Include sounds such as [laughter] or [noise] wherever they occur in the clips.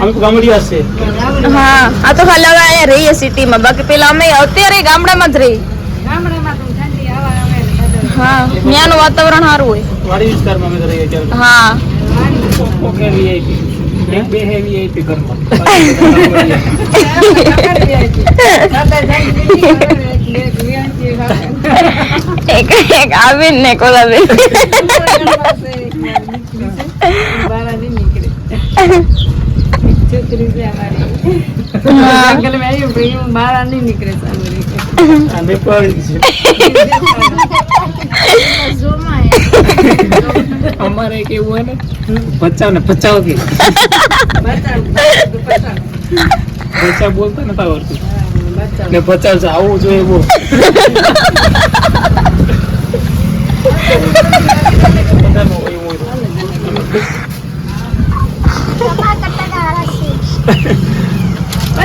અમે તો ગામડિયા છે. હા આ તો ખાલી હવે અહીંયા રહીએ સિટીમાં. બાકી પેલા અમે અત્યારે ગામડામાં જ રહી. હા ત્યાંનું વાતાવરણ સારું હોય. વાડી વિસ્તારમાં અમે રહીએ છીએ હા. ઓકે વીઆઈપી એક બે હે વીઆઈપી ઘરમાં. એક એક આવીને [laughs] ને કોલાબેન હા અમે પણ અમારે કેવું હોય ને બચાવ ને બચાવ કે. બચાવ બોલતા નથી આવડતું. ને બચાવ આવું જોઈએ બધામાં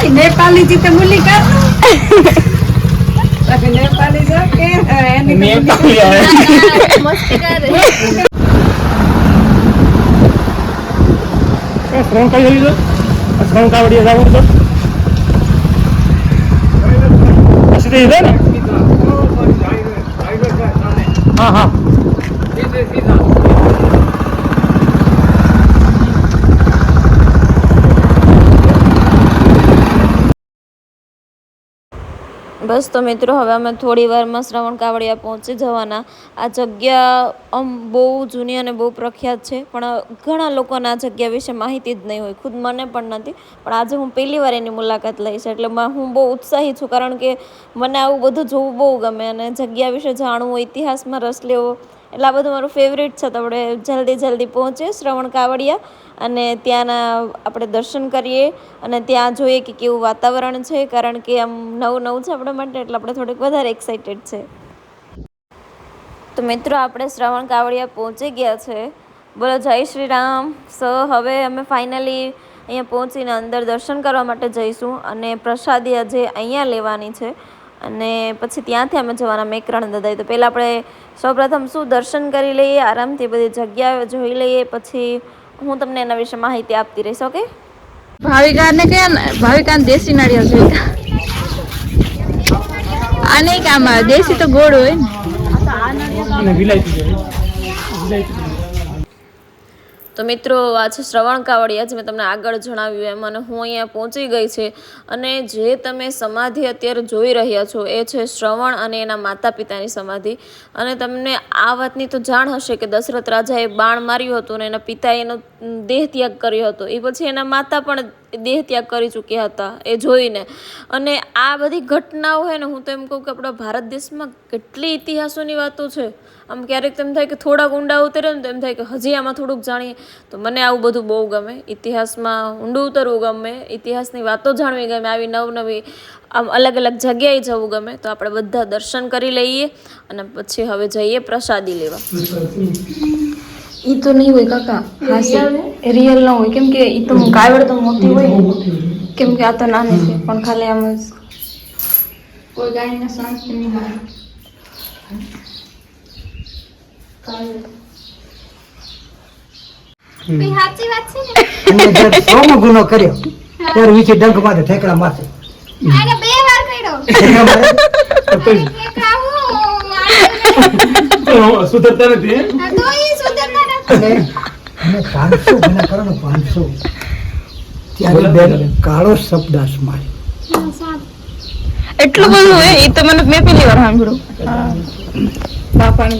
હોય જીતે થી તો કર [laughs] જો કે એની આવે. એ શ્રમ કઈ લીધો શ્રમ કાવડીએ જવું તો સીધે સીધે ને? હા હા. બસ તો મિત્રો, હવે અમે થોડી વારમાં શ્રવણ કાવડિયા પહોંચી જવાના. આ જગ્યા આમ બહુ જૂની અને બહુ પ્રખ્યાત છે, પણ ઘણા લોકોને આ જગ્યા વિશે માહિતી જ નહીં હોય. ખુદ મને પણ નથી, પણ આજે હું પહેલી વાર એની મુલાકાત લઈશ, એટલે હું બહુ ઉત્સાહી છું, કારણ કે મને આવું બધું જોવું બહુ ગમે અને જગ્યા વિશે જાણવું, ઇતિહાસમાં રસ લેવો એટલે આ બધું મારું ફેવરેટ છે. તો આપણે જલ્દી જલ્દી પહોંચીએ, શ્રવણ કાવડિયા, અને ત્યાંના આપણે દર્શન કરીએ અને ત્યાં જોઈએ કે કેવું વાતાવરણ છે, કારણ કે આમ નવું નવું છે આપણા માટે, એટલે આપણે થોડીક વધારે એક્સાઇટેડ છે. તો મિત્રો, આપણે શ્રવણ કાવડિયા પહોંચી ગયા છે. બોલો, જય શ્રી રામ. સો હવે અમે ફાઇનલી અહીંયા પહોંચીને અંદર દર્શન કરવા માટે જઈશું અને પ્રસાદી આજે અહીંયા લેવાની છે. અને પછી ત્યાંથી અમે જવાના મેકરણ દદાઈ તો પહેલાં આપણે સૌપ્રથમ શું દર્શન કરી લઈએ આરામથી બધી જગ્યાઓ જોઈ લઈએ પછી હું તમને એના વિશે માહિતી આપતી રહીશ ઓકે? ભાવિકાને કયા કે ભાવિકા દેશી નાળિયેર જોઈએ. આ નહીં કે દેશી તો ગોળ હોય ને અને વિલાયતી જોઈએ. વિલાયતી તો મિત્રો, આ છે શ્રવણ કાવડિયા, જે મેં તમને આગળ જણાવ્યું એમ, અને હું અહીંયા પહોંચી ગઈ છે. અને જે તમે સમાધિ અત્યારે જોઈ રહ્યા છો, એ છે શ્રવણ અને એના માતા પિતાની સમાધિ. અને તમને આ વાતની તો જાણ હશે કે દશરથ રાજાએ બાણ માર્યું હતું અને એના પિતાએ એનો દેહ ત્યાગ કર્યો હતો. એ પછી એના માતા પણ દેહ ત્યાગ કરી ચૂક્યા હતા, એ જોઈને. અને આ બધી ઘટનાઓ છે ને, હું તો એમ કહું કે આપણા ભારત દેશમાં કેટલી ઇતિહાસોની વાતો છે. આમ ક્યારેક તેમ થાય કે થોડાક ઊંડા ઉતરે ને તો એમ થાય કે હજી આમાં થોડુંક જાણીએ. તો મને આવું બધું બહુ ગમે. ઇતિહાસમાં ઊંડું ઉતરવું ગમે, ઇતિહાસની વાતો જાણવી ગમે, આવી નવનવી આમ અલગ અલગ જગ્યાએ જવું ગમે. તો આપણે બધા દર્શન કરી લઈએ અને પછી હવે જઈએ પ્રસાદી લેવા. ઈ તો નહીં હોય કાકા હાસી રિયલ ન? હોય. કેમ કે એ તો કાવડ તો મોટી હોય. કેમ કે આ તો નાની છે પણ ખાલી આમ જ. કોઈ ગાયને શાંતિ નહીં સોમો ગુનો કર્યો ત્યારે વિશે ડંખ માથે ઠેકડા માથે બે વાર કર્યો. [laughs] તો પછી ઠેકડા હું? તો સુધરતા નથી હે? આ તો ઈ સુધરતા નથી અને પાંચસો મને કરો ને પાંચસો. ત્યારે બેન કાળો શબ્દાસ મારી એટલું બધું હોય એ તો મને મેં પેલી વાર સાંભળ્યું.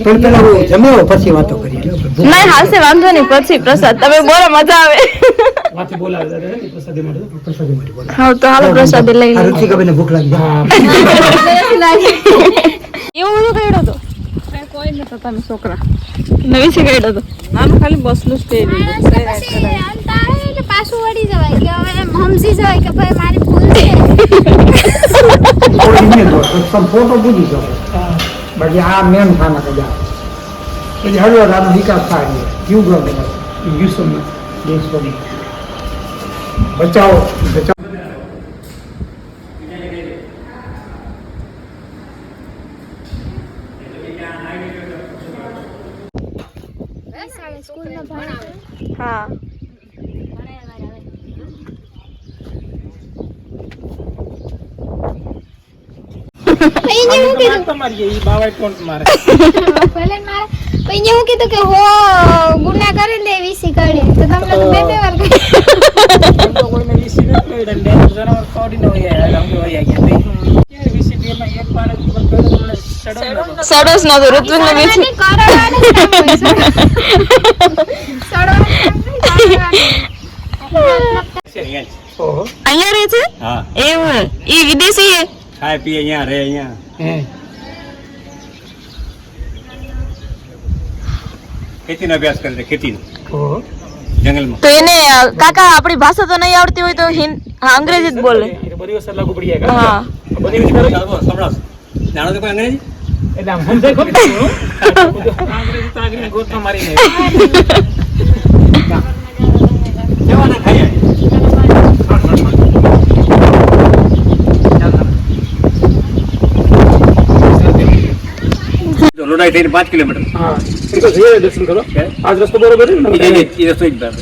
પણ પેલા હું જમ્યો પછી વાતો કરી નહીં હાસે વાંધો નહીં પછી પ્રસાદ. તમે બોલો મજા આવે. હે ને પ્રસાદી માટે. તો. પ્રસાદી માટે બોલે. હા તો હાલો પ્રસાદી લઈ લો ભૂખ લાગી. એવું બધું કઈડો તો. કોઈ નતો તમે છોકરા. નવી તો. આમ ખાલી બસનું સ્ટે ને પછી અંત આવે એટલે પાછું વળી જવાય કે હવે એમ સમજી જવાય કે ભાઈ મારી ભૂલ છે. ફોટો પૂજી શકો. બાકી આ મેન ખાના કજા પછી હળવદ વિકાસ થાય યુગ વિશ્વમાં. દેશમાં બચાવો બચાવો. હા. ગુના કરે ને વીસી તો તમને બે બે વાર એક બાળક ખાય પીએ અહીંયા રહે અહીંયા. ખેતીનો અભ્યાસ કરે છે ખેતીનો. જંગલમાં. તો એને કાકા આપણી ભાષા તો નહીં આવડતી હોય તો અંગ્રેજી જ બોલે. બધી વસ્તુ લાગુ પડી જાય હા. બધી વસ્તુ કરો જાણો તો કોઈ અંગ્રેજી? એટલે આમ સમજાય ખરું [laughs] અંગ્રેજી તો આગળ ગોતમાં મારી [laughs] જવાના લોડાઈ થઈને પાંચ કિલોમીટર. હા. એ તો જઈએ દર્શન કરો આજ રસ્તો બરોબર છે ને? એ રસ્તો જ બરાબર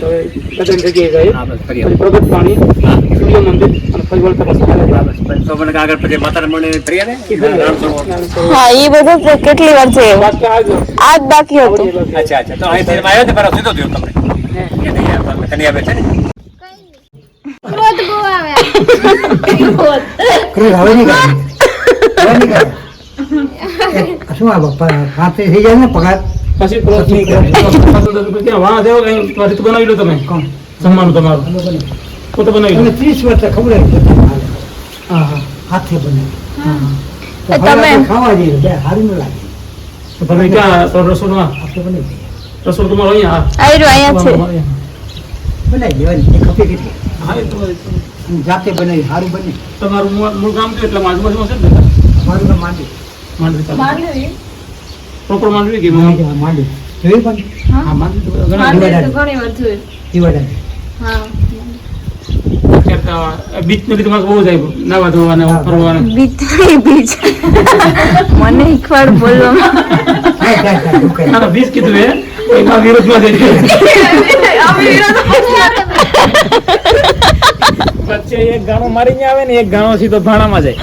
તો એ જગ્યાએ જાય. હા બસ ફરી પ્રગટ પાણી સૂર્ય મંદિર અને ફરી વળતા પાછા તો મને આગળ પછી માતાના મણે ફરી આવે. હા એ બધું કેટલી વાર છે? આજ બાકી હતું. અચ્છા અચ્છા. તો અહીંથી આવ્યો તો બરાબર સીધો થયો તમને. કે નહીં યાર, તને આવે છે ને? ક્રોધ બહુ આવે. ક્રોધ હવે નહીં કરે હવે નહીં કરે [laughs] શું આ પપ્પા પાસે થઈ જાય ને પગાર? પછી ક્રોધ નહીં કરે. વાહ દેવો કઈ રીત બનાવી લો તમે. કોણ? જમવાનું તમારું. પોતે બનાવી. લો ત્રીસ વર્ષ ખબર. હા હા. હાથે બને તમે- ખાવા જઈએ બે સારું ન લાગે. તમે ક્યાં રસોડમાં? હાથે બને રસોડ તમારો અહીંયા? અહીંયા છે. બનાવી દેવાની. એ કેટલી? હા એ તો જાતે બનાવી સારું બને તમારું મૂળ કામ ગામ કયું? એટલે આજુબાજુમાં છે ને મારું તો માંડી માંડવી માંડવી? પ્રોપર માંડવી કે માંડવી હા, જોયું પણ? હા? માંડવી તો ઘણી વાર બીચનું બહુ જાય નાવા ધોવાના ફરવાના મને એકવાર બોલવામાં. ના ના બીચ કીધું એ એમાં વિરોધમાં એક ગાણો મારીને આવે ને એક ગાણો સીધો ભાણામાં જાય.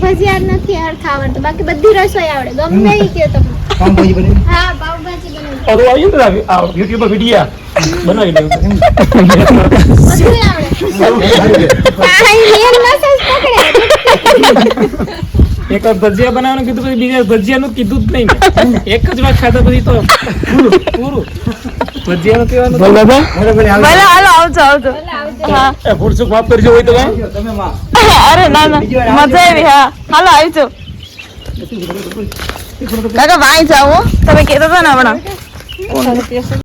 નથી ભજીયા નથી હરખા આવડતું. બાકી બધી રસોઈ આવડે. ગમે એ કે તમે. પાઉંભાજી બનાવી? હા પાવભાજી બનાવી. અરે આવી ને આ યુટ્યુબ પર વિડીયા બનાવી લેવું. બધું આવડે. આ મેન મસાજ પકડે. એક વાર ભજીયા બનાવવાનું કીધું પછી બીજા ભજીયાનું કીધું જ નહીં. એક જ વાર ખાધા પછી તો પૂરું પૂરું. ભજીયાનું કહેવાનું હાલો. ભલે હાલો આવજો આવજો. હા. એ ફૂડસુક માફ કરજો હોય તો તમે અરે ના ના. મજા આવી હા. હાલો આવજો. કાકા વાંઈ જાઓ. તમે કહેતા હતા ને હમણાં.